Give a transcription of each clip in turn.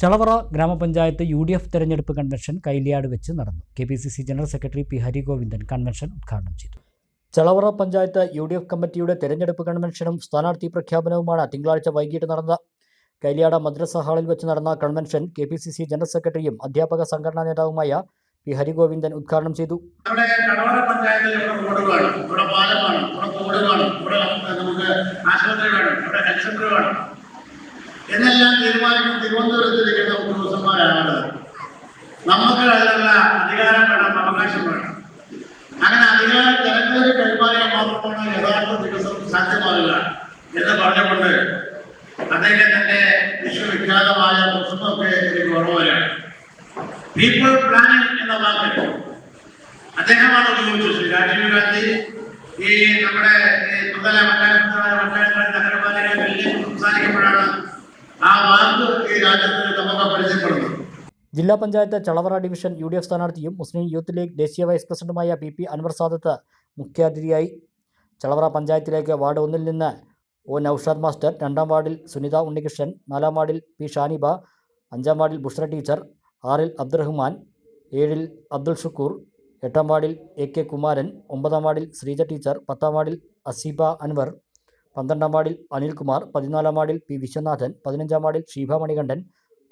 ചളവറ ഗ്രാമപഞ്ചായത്ത് U D F തെരഞ്ഞെടുപ്പ് convention Kailiyad വെച്ച് നടന്നു. K P C C general secretary P Harigovindan convention ഉദ്ഘാടനം ചെയ്തു. Chalavara panchayat U D F കമ്മിറ്റിയുടെ തെരഞ്ഞെടുപ്പ് കൺവെൻഷനും സ്ഥാനാർത്ഥി പ്രഖ്യാപനവുമാണ് തിങ്കളാഴ്ച വൈകിട്ട് നടന്ന. കൈലിയാട് മദ്രസ ഹാളിൽ വെച്ച് നടന്ന convention K P C C general സെക്രട്ടറിയും അധ്യാപക സംഘടനാ നേതാവുമായ പി ഹരിഗോവിന്ദൻ ഉദ്ഘാടനം ചെയ്തു. ഇവിടെ റോഡ് ഇവിടെ നമുക്ക് ആശുപത്രി ഇവിടെ ഹെൽത്ത് സെന്റർ എന്നെല്ലാം തീരുമാനിക്കുന്ന തിരുവനന്തപുരത്തിരിക്കുന്ന ഉദ്യോഗസ്ഥന്മാരാണ് നമുക്ക് അതിനുള്ള അധികാരം വേണം അവകാശം വേണം. അങ്ങനെ അധികാരം ജനങ്ങൾക്ക് കൈമാറിയാൽ മാത്രമാണ് യഥാർത്ഥ വികസനം സാധ്യമാകില്ല എന്ന് പറഞ്ഞുകൊണ്ട് അദ്ദേഹത്തിന്റെ വിശ്വവിഖ്യാതമായ പുസ്തകമൊക്കെ എനിക്ക് ഓർമ്മയാണ് പീപ്പിൾ പ്ലാനിംഗ് എന്ന വാക്ക്. അദ്ദേഹമാണ് ഉപയോഗിച്ചത്. രാജീവ് ഗാന്ധി ഈ നമ്മുടെ ഈ നഗരപാലിക ബില്ലിൽ സംസാരിക്കുമ്പോഴാണ് ഈ ജില്ലാ panchayat Chalavara division U D F സ്ഥാനാർത്ഥിയും മുസ്ലിം യൂത്ത് ലീഗ് ദേശീയ വൈസ് പ്രസിഡന്റുമായ പി പി അൻവർ സാദത്ത് മുഖ്യാതിഥിയായി. ചളവറ പഞ്ചായത്തിലേക്ക് വാർഡ് ഒന്നിൽ നിന്ന് ഒ നൌഷാദ് മാസ്റ്റർ രണ്ടാം വാർഡിൽ സുനിത ഉണ്ണികൃഷ്ണൻ നാലാം വാർഡിൽ പി ഷാനിബ അഞ്ചാം വാർഡിൽ ബുഷ്ര ടീച്ചർ ആറിൽ അബ്ദുറഹ്മാൻ ഏഴിൽ അബ്ദുൽ ഷുക്കൂർ എട്ടാം വാർഡിൽ എ കെ കുമാരൻ ഒമ്പതാം വാർഡിൽ ശ്രീജ ടീച്ചർ പത്താം വാർഡിൽ അസീബ അൻവർ പന്ത്രണ്ടാം വാർഡിൽ അനിൽകുമാർ പതിനാലാം വാർഡിൽ പി വിശ്വനാഥൻ പതിനഞ്ചാം വാർഡിൽ ഷീഭ മണികണ്ഠൻ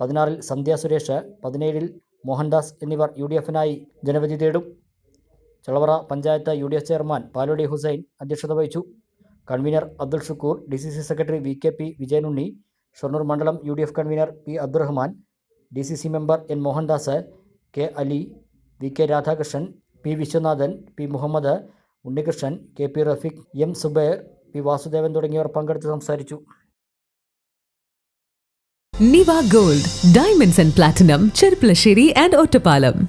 പതിനാറിൽ സന്ധ്യ സുരേഷ് പതിനേഴിൽ മോഹൻദാസ് എന്നിവർ യു ഡി എഫിനായി ജനവിധി തേടും. Chalavara panchayat U D F chairman Palodi Hussain അധ്യക്ഷത വഹിച്ചു. Convener Abdul Shukkur D C C secretary V K P Vijayanunni Shoranur മണ്ഡലം U D F convener P Abdurahman D C C member N Mohandas K Ali V K Radhakrishnan P Viswanathan P Muhammad Unnikrishnan K P Rafeeq M Subair P Vasudevan തുടങ്ങിയവർ പങ്കെടുത്ത് സംസാരിച്ചു. Niva gold diamonds and platinum Cherpulassery and Ottapalam